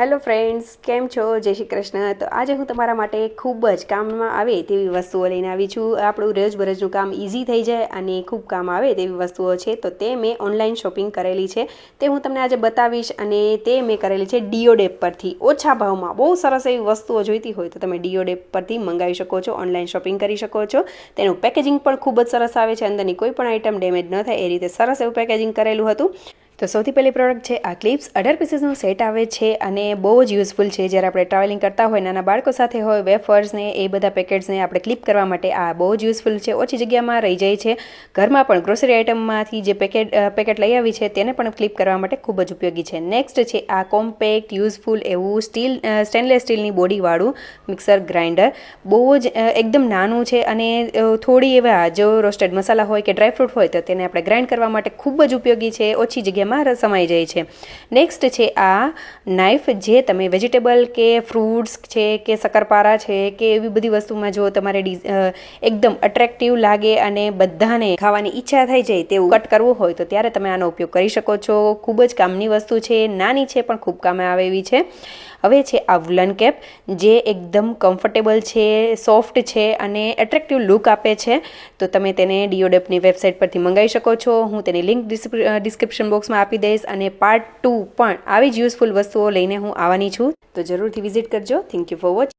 Hello friends, કેમ છો? જય શ્રી કૃષ્ણ. તો આજે હું તમારા માટે ખૂબ જ કામમાં આવે તેવી વસ્તુઓ લઈને આવી છું. આપણું રોજબરોજનું કામ ઇઝી થઈ જાય અને ખૂબ કામ આવે તેવી વસ્તુઓ છે. તો તે મેં ઓનલાઈન શોપિંગ કરેલી છે. તે હું તમને આજે બતાવીશ અને તે મેં કરેલી છે ડીઓડેપ પરથી. ઓછા ભાવમાં, બહુ સરસ એવી વસ્તુઓ જોઈતી હોય તો તમે ડીઓડેપ પરથી મંગાવી શકો છો ઓનલાઈન શોપિંગ કરી શકો છો. તેનું પેકેજિંગ પણ ખૂબ જ સરસ આવે છે. અંદરની કોઈ પણ આઇટમ ડેમેજ ન થાય, એ રીતે સરસ એવું પેકેજિંગ કરેલું હતું. તો સૌથી પહેલી પ્રોડક્ટ છે આ ક્લિપ્સ અઢાર પીસીસનું સેટ આવે છે અને બહુ જ યુઝફુલ છે. જ્યારે આપણે ટ્રાવેલિંગ કરતા હોય, નાના બાળકો સાથે હોય વેફર્સને એ બધા પેકેટ્સને આપણે ક્લિપ કરવા માટે આ બહુ જ યુઝફુલ છે. ઓછી જગ્યામાં રહી જાય છે. ઘરમાં પણ ગ્રોસરી આઇટમમાંથી જે પેકેટ પેકેટ લઈ આવી છે, તેને પણ ક્લિપ કરવા માટે ખૂબ જ ઉપયોગી છે. નેક્સ્ટ છે આ કોમ્પેક્ટ યુઝફુલ એવું સ્ટીલ સ્ટેનલેસ સ્ટીલની બોડીવાળું મિક્સર ગ્રાઇન્ડર બહુ જ એકદમ નાનું છે અને થોડી એવા જો રોસ્ટેડ મસાલા હોય કે ડ્રાયફ્રૂટ હોય તો તેને આપણે ગ્રાઇન્ડ કરવા માટે ખૂબ જ ઉપયોગી છે. ઓછી જગ્યામાં ર- સમાઈ જાય છે. નેક્સ્ટ છે આ નાઇફ જે તમે વેજીટેબલ કે ફ્રૂટ્સ છે કે શક્કરપારા છે કે એવી બધી વસ્તુમાં જો તમારે એકદમ અટ્રેક્ટિવ લાગે અને બધાને ખાવાની ઈચ્છા થઈ જાય તેવું કટ કરવું હોય તો ત્યારે તમે આનો ઉપયોગ કરી શકો છો. ખૂબ જ કામની વસ્તુ છે, નાની છે પણ ખૂબ કામે આવે એવી છે. હવે છે આ વુલન કેપ જે એકદમ કમ્ફર્ટેબલ છે સોફ્ટ છે અને એટ્રેક્ટિવ લુક આપે છે. તો તમે તેને ડીઓડેપની વેબસાઇટ પરથી મંગાવી શકો છો. હું તેની લિંક ડિસ્ક્રિપ્શન બોક્સમાં આપી દઈશ અને પાર્ટ ટુ પણ આવી જ યુઝફુલ વસ્તુઓ લઈને હું આવવાની છું. તો જરૂરથી વિઝિટ કરજો. Thank you for watch